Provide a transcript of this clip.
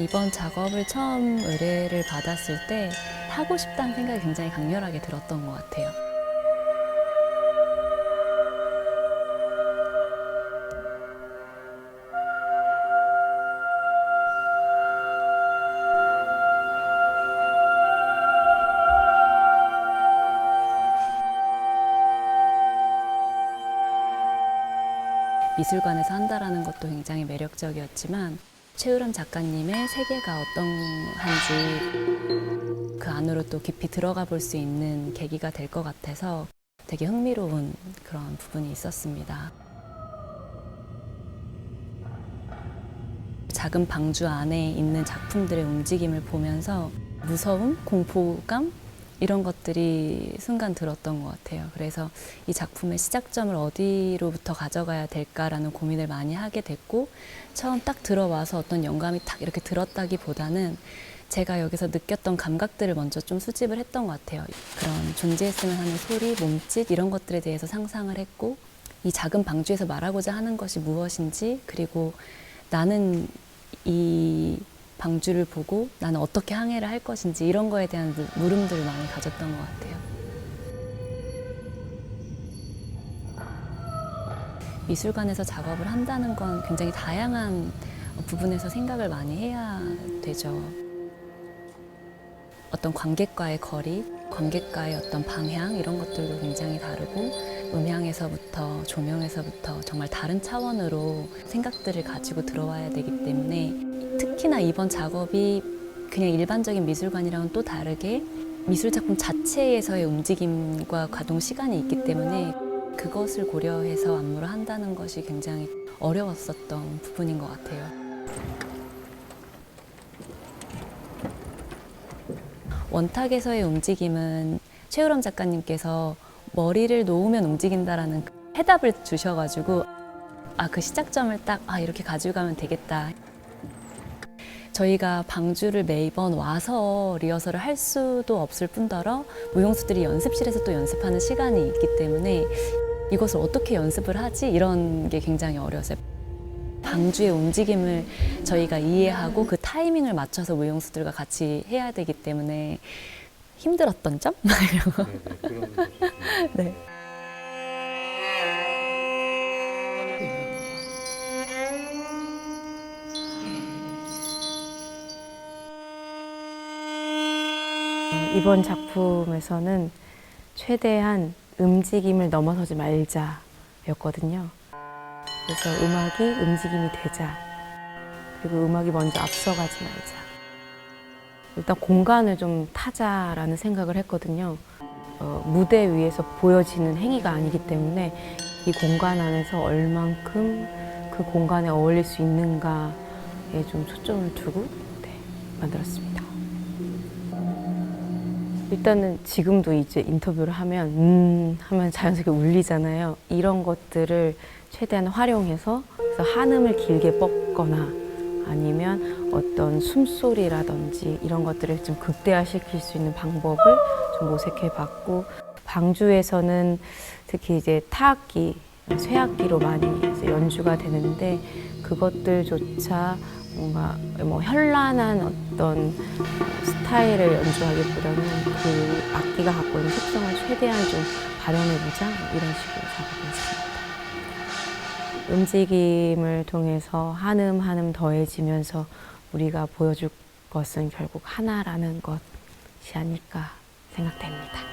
이번 작업을 처음 의뢰를 받았을 때 하고 싶다는 생각이 굉장히 강렬하게 들었던 것 같아요. 미술관에서 한다라는 것도 굉장히 매력적이었지만 최우람 작가님의 세계가 어떤 한지 그 안으로 또 깊이 들어가 볼 수 있는 계기가 될 것 같아서 되게 흥미로운 그런 부분이 있었습니다. 작은 방주 안에 있는 작품들의 움직임을 보면서 무서움, 공포감 이런 것들이 순간 들었던 것 같아요. 그래서 이 작품의 시작점을 어디로부터 가져가야 될까라는 고민을 많이 하게 됐고 처음 딱 들어와서 어떤 영감이 딱 이렇게 들었다기보다는 제가 여기서 느꼈던 감각들을 먼저 좀 수집을 했던 것 같아요. 그런 존재했으면 하는 소리, 몸짓 이런 것들에 대해서 상상을 했고 이 작은 방주에서 말하고자 하는 것이 무엇인지 그리고 나는 이 방주를 보고 나는 어떻게 항해를 할 것인지 이런 거에 대한 물- 물음들을 많이 가졌던 것 같아요. 미술관에서 작업을 한다는 건 굉장히 다양한 부분에서 생각을 많이 해야 되죠. 어떤 관객과의 거리, 관객과의 어떤 방향 이런 것들도 굉장히 다르고 음향에서부터 조명에서부터 정말 다른 차원으로 생각들을 가지고 들어와야 되기 때문에 특히나 이번 작업이 그냥 일반적인 미술관이랑은 또 다르게 미술 작품 자체에서의 움직임과 가동 시간이 있기 때문에 그것을 고려해서 안무를 한다는 것이 굉장히 어려웠었던 부분인 것 같아요. 원탁에서의 움직임은 최우람 작가님께서 머리를 놓으면 움직인다라는 그 해답을 주셔가지고 아 그 시작점을 딱 아 이렇게 가지고 가면 되겠다. 저희가 방주를 매번 와서 리허설을 할 수도 없을 뿐더러 무용수들이 연습실에서 또 연습하는 시간이 있기 때문에 이것을 어떻게 연습을 하지 이런 게 굉장히 어려웠어요. 방주의 움직임을 저희가 이해하고 그 타이밍을 맞춰서 무용수들과 같이 해야 되기 때문에 힘들었던 점? 네네, 네. 어, 이번 작품에서는 최대한 움직임을 넘어서지 말자였거든요. 그래서 음악이 움직임이 되자. 그리고 음악이 먼저 앞서가지 말자. 일단 공간을 좀 타자라는 생각을 했거든요. 어, 무대 위에서 보여지는 행위가 아니기 때문에 이 공간 안에서 얼만큼 그 공간에 어울릴 수 있는가에 좀 초점을 두고 네, 만들었습니다. 일단은 지금도 이제 인터뷰를 하면 음 하면 자연스럽게 울리잖아요. 이런 것들을 최대한 활용해서 한음을 길게 뻗거나 아니면 어떤 숨소리라든지 이런 것들을 좀 극대화시킬 수 있는 방법을 좀 모색해 봤고 방주에서는 특히 이제 타악기, 쇠악기로 많이 연주가 되는데 그것들조차 뭔가 뭐 현란한 어떤 스타일을 연주하기보다는 그 악기가 갖고 있는 특성을 최대한 좀 발현해보자 이런 식으로 작업했습니다. 움직임을 통해서 한음 한음 더해지면서 우리가 보여줄 것은 결국 하나라는 것이 아닐까 생각됩니다.